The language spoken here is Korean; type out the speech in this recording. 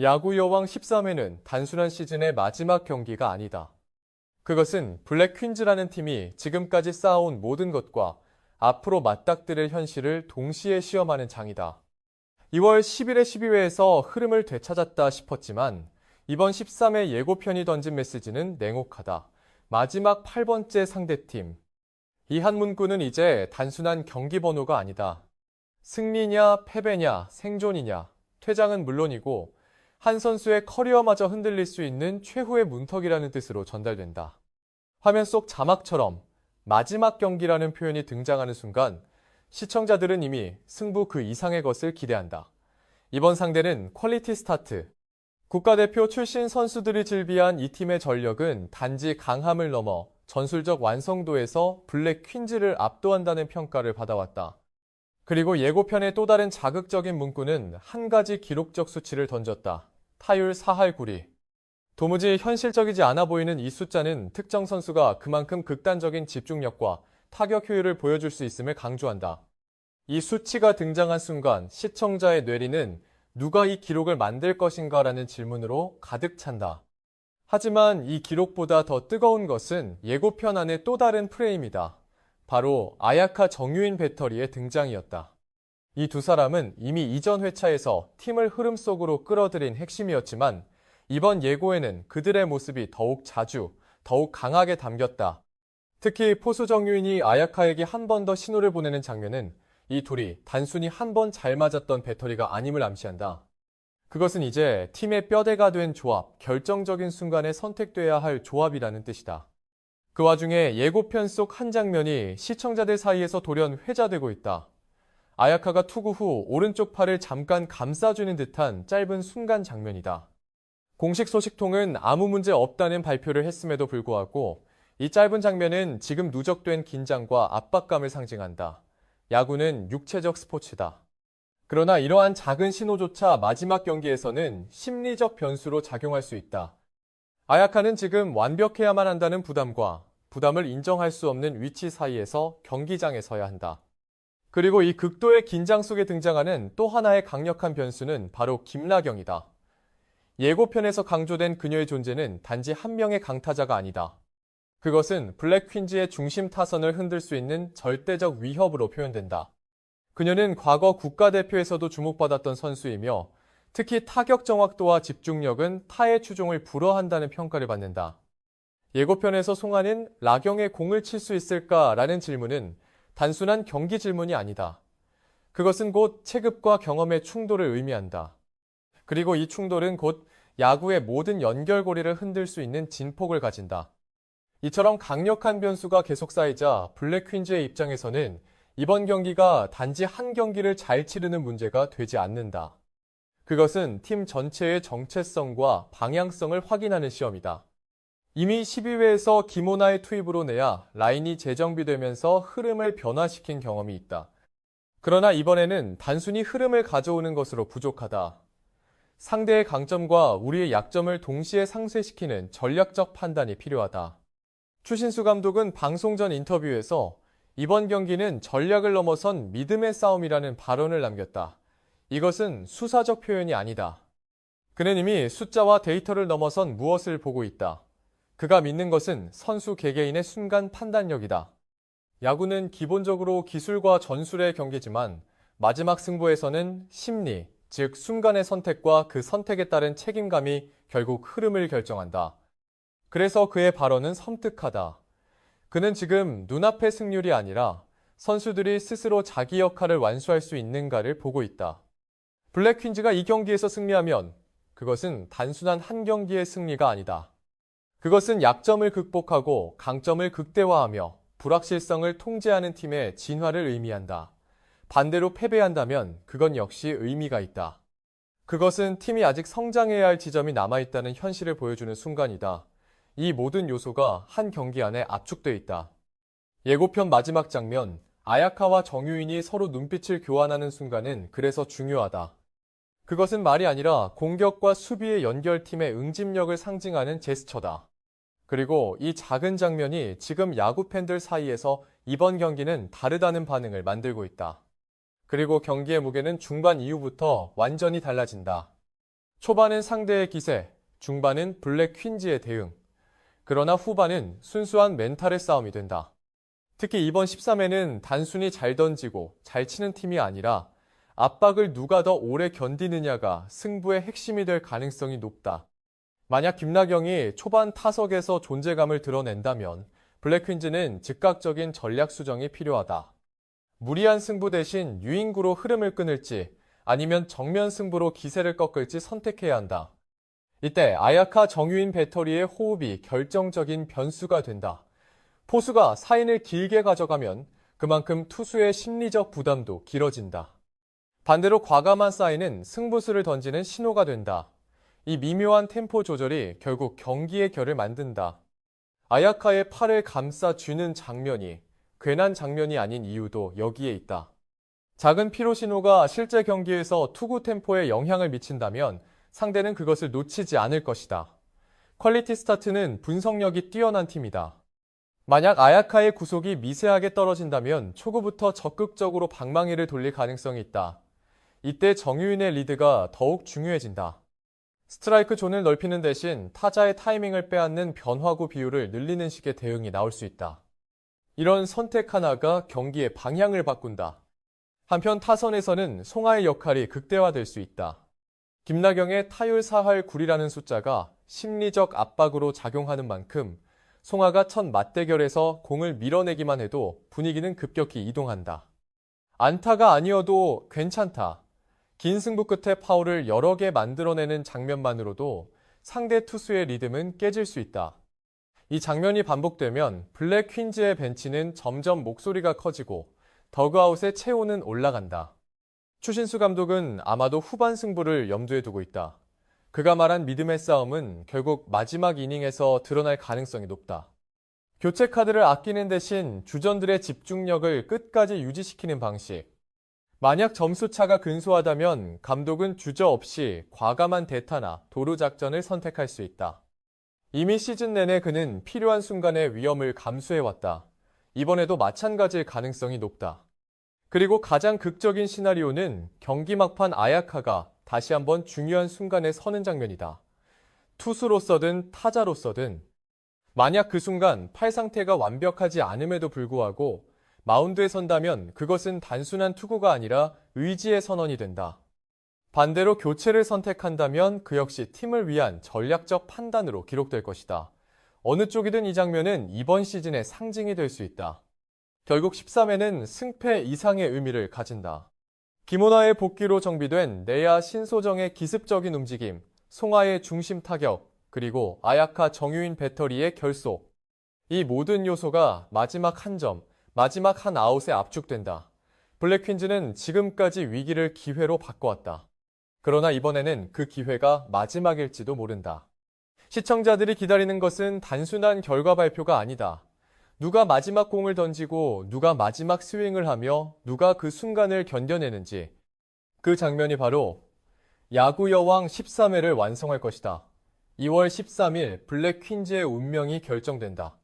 야구 여왕 13회는 단순한 시즌의 마지막 경기가 아니다. 그것은 블랙 퀸즈라는 팀이 지금까지 쌓아온 모든 것과 앞으로 맞닥뜨릴 현실을 동시에 시험하는 장이다. 2월 10일의 12회에서 흐름을 되찾았다 싶었지만 이번 13회 예고편이 던진 메시지는 냉혹하다. 마지막 8번째 상대팀. 이 한 문구는 이제 단순한 경기 번호가 아니다. 승리냐, 패배냐, 생존이냐, 퇴장은 물론이고 한 선수의 커리어마저 흔들릴 수 있는 최후의 문턱이라는 뜻으로 전달된다. 화면 속 자막처럼 마지막 경기라는 표현이 등장하는 순간 시청자들은 이미 승부 그 이상의 것을 기대한다. 이번 상대는 퀄리티 스타트. 국가대표 출신 선수들이 즐비한 이 팀의 전력은 단지 강함을 넘어 전술적 완성도에서 블랙 퀸즈를 압도한다는 평가를 받아왔다. 그리고 예고편의 또 다른 자극적인 문구는 한 가지 기록적 수치를 던졌다. 타율 4할 9리. 도무지 현실적이지 않아 보이는 이 숫자는 특정 선수가 그만큼 극단적인 집중력과 타격 효율을 보여줄 수 있음을 강조한다. 이 수치가 등장한 순간 시청자의 뇌리는 누가 이 기록을 만들 것인가 라는 질문으로 가득 찬다. 하지만 이 기록보다 더 뜨거운 것은 예고편 안의 또 다른 프레임이다. 바로 아야카 정유인 배터리의 등장이었다. 이 두 사람은 이미 이전 회차에서 팀을 흐름 속으로 끌어들인 핵심이었지만 이번 예고에는 그들의 모습이 더욱 자주, 더욱 강하게 담겼다. 특히 포수 정유인이 아야카에게 한 번 더 신호를 보내는 장면은 이 둘이 단순히 한 번 잘 맞았던 배터리가 아님을 암시한다. 그것은 이제 팀의 뼈대가 된 조합, 결정적인 순간에 선택돼야 할 조합이라는 뜻이다. 그 와중에 예고편 속 한 장면이 시청자들 사이에서 돌연 회자되고 있다. 아야카가 투구 후 오른쪽 팔을 잠깐 감싸주는 듯한 짧은 순간 장면이다. 공식 소식통은 아무 문제 없다는 발표를 했음에도 불구하고 이 짧은 장면은 지금 누적된 긴장과 압박감을 상징한다. 야구는 육체적 스포츠다. 그러나 이러한 작은 신호조차 마지막 경기에서는 심리적 변수로 작용할 수 있다. 아야카는 지금 완벽해야만 한다는 부담과 부담을 인정할 수 없는 위치 사이에서 경기장에 서야 한다. 그리고 이 극도의 긴장 속에 등장하는 또 하나의 강력한 변수는 바로 김나경이다. 예고편에서 강조된 그녀의 존재는 단지 한 명의 강타자가 아니다. 그것은 블랙 퀸즈의 중심 타선을 흔들 수 있는 절대적 위협으로 표현된다. 그녀는 과거 국가대표에서도 주목받았던 선수이며 특히 타격 정확도와 집중력은 타의 추종을 불허한다는 평가를 받는다. 예고편에서 송하는 라경의 공을 칠 수 있을까라는 질문은 단순한 경기 질문이 아니다. 그것은 곧 체급과 경험의 충돌을 의미한다. 그리고 이 충돌은 곧 야구의 모든 연결고리를 흔들 수 있는 진폭을 가진다. 이처럼 강력한 변수가 계속 쌓이자 블랙 퀸즈의 입장에서는 이번 경기가 단지 한 경기를 잘 치르는 문제가 되지 않는다. 그것은 팀 전체의 정체성과 방향성을 확인하는 시험이다. 이미 12회에서 김오나의 투입으로 내야 라인이 재정비되면서 흐름을 변화시킨 경험이 있다. 그러나 이번에는 단순히 흐름을 가져오는 것으로 부족하다. 상대의 강점과 우리의 약점을 동시에 상쇄시키는 전략적 판단이 필요하다. 추신수 감독은 방송 전 인터뷰에서 이번 경기는 전략을 넘어선 믿음의 싸움이라는 발언을 남겼다. 이것은 수사적 표현이 아니다. 그는 이미 숫자와 데이터를 넘어선 무엇을 보고 있다. 그가 믿는 것은 선수 개개인의 순간 판단력이다. 야구는 기본적으로 기술과 전술의 경기지만 마지막 승부에서는 심리, 즉 순간의 선택과 그 선택에 따른 책임감이 결국 흐름을 결정한다. 그래서 그의 발언은 섬뜩하다. 그는 지금 눈앞의 승률이 아니라 선수들이 스스로 자기 역할을 완수할 수 있는가를 보고 있다. 블랙 퀸즈가 이 경기에서 승리하면 그것은 단순한 한 경기의 승리가 아니다. 그것은 약점을 극복하고 강점을 극대화하며 불확실성을 통제하는 팀의 진화를 의미한다. 반대로 패배한다면 그건 역시 의미가 있다. 그것은 팀이 아직 성장해야 할 지점이 남아있다는 현실을 보여주는 순간이다. 이 모든 요소가 한 경기 안에 압축돼 있다. 예고편 마지막 장면, 아야카와 정유인이 서로 눈빛을 교환하는 순간은 그래서 중요하다. 그것은 말이 아니라 공격과 수비의 연결팀의 응집력을 상징하는 제스처다. 그리고 이 작은 장면이 지금 야구 팬들 사이에서 이번 경기는 다르다는 반응을 만들고 있다. 그리고 경기의 무게는 중반 이후부터 완전히 달라진다. 초반은 상대의 기세, 중반은 블랙 퀸즈의 대응. 그러나 후반은 순수한 멘탈의 싸움이 된다. 특히 이번 13회는 단순히 잘 던지고 잘 치는 팀이 아니라 압박을 누가 더 오래 견디느냐가 승부의 핵심이 될 가능성이 높다. 만약 김나경이 초반 타석에서 존재감을 드러낸다면 블랙퀸즈는 즉각적인 전략 수정이 필요하다. 무리한 승부 대신 유인구로 흐름을 끊을지 아니면 정면 승부로 기세를 꺾을지 선택해야 한다. 이때 아야카 정유인 배터리의 호흡이 결정적인 변수가 된다. 포수가 사인을 길게 가져가면 그만큼 투수의 심리적 부담도 길어진다. 반대로 과감한 사인은 승부수를 던지는 신호가 된다. 이 미묘한 템포 조절이 결국 경기의 결을 만든다. 아야카의 팔을 감싸 쥐는 장면이 괜한 장면이 아닌 이유도 여기에 있다. 작은 피로 신호가 실제 경기에서 투구 템포에 영향을 미친다면 상대는 그것을 놓치지 않을 것이다. 퀄리티 스타트는 분석력이 뛰어난 팀이다. 만약 아야카의 구속이 미세하게 떨어진다면 초구부터 적극적으로 방망이를 돌릴 가능성이 있다. 이때 정유인의 리드가 더욱 중요해진다. 스트라이크 존을 넓히는 대신 타자의 타이밍을 빼앗는 변화구 비율을 늘리는 식의 대응이 나올 수 있다. 이런 선택 하나가 경기의 방향을 바꾼다. 한편 타선에서는 송하의 역할이 극대화될 수 있다. 김나경의 타율 4할 9이라는 숫자가 심리적 압박으로 작용하는 만큼 송하가 첫 맞대결에서 공을 밀어내기만 해도 분위기는 급격히 이동한다. 안타가 아니어도 괜찮다. 긴 승부 끝에 파울을 여러 개 만들어내는 장면만으로도 상대 투수의 리듬은 깨질 수 있다. 이 장면이 반복되면 블랙 퀸즈의 벤치는 점점 목소리가 커지고 더그아웃의 체온은 올라간다. 추신수 감독은 아마도 후반 승부를 염두에 두고 있다. 그가 말한 믿음의 싸움은 결국 마지막 이닝에서 드러날 가능성이 높다. 교체 카드를 아끼는 대신 주전들의 집중력을 끝까지 유지시키는 방식. 만약 점수 차가 근소하다면 감독은 주저 없이 과감한 대타나 도루 작전을 선택할 수 있다. 이미 시즌 내내 그는 필요한 순간의 위험을 감수해왔다. 이번에도 마찬가지일 가능성이 높다. 그리고 가장 극적인 시나리오는 경기 막판 아야카가 다시 한번 중요한 순간에 서는 장면이다. 투수로서든 타자로서든 만약 그 순간 팔 상태가 완벽하지 않음에도 불구하고 마운드에 선다면 그것은 단순한 투구가 아니라 의지의 선언이 된다. 반대로 교체를 선택한다면 그 역시 팀을 위한 전략적 판단으로 기록될 것이다. 어느 쪽이든 이 장면은 이번 시즌의 상징이 될 수 있다. 결국 13회는 승패 이상의 의미를 가진다. 김원화의 복귀로 정비된 내야 신소정의 기습적인 움직임, 송하의 중심 타격, 그리고 아야카 정유인 배터리의 결속. 이 모든 요소가 마지막 한 점, 마지막 한 아웃에 압축된다. 블랙퀸즈는 지금까지 위기를 기회로 바꿔왔다. 그러나 이번에는 그 기회가 마지막일지도 모른다. 시청자들이 기다리는 것은 단순한 결과 발표가 아니다. 누가 마지막 공을 던지고 누가 마지막 스윙을 하며 누가 그 순간을 견뎌내는지 그 장면이 바로 야구 여왕 13회를 완성할 것이다. 2월 13일 블랙 퀸즈의 운명이 결정된다.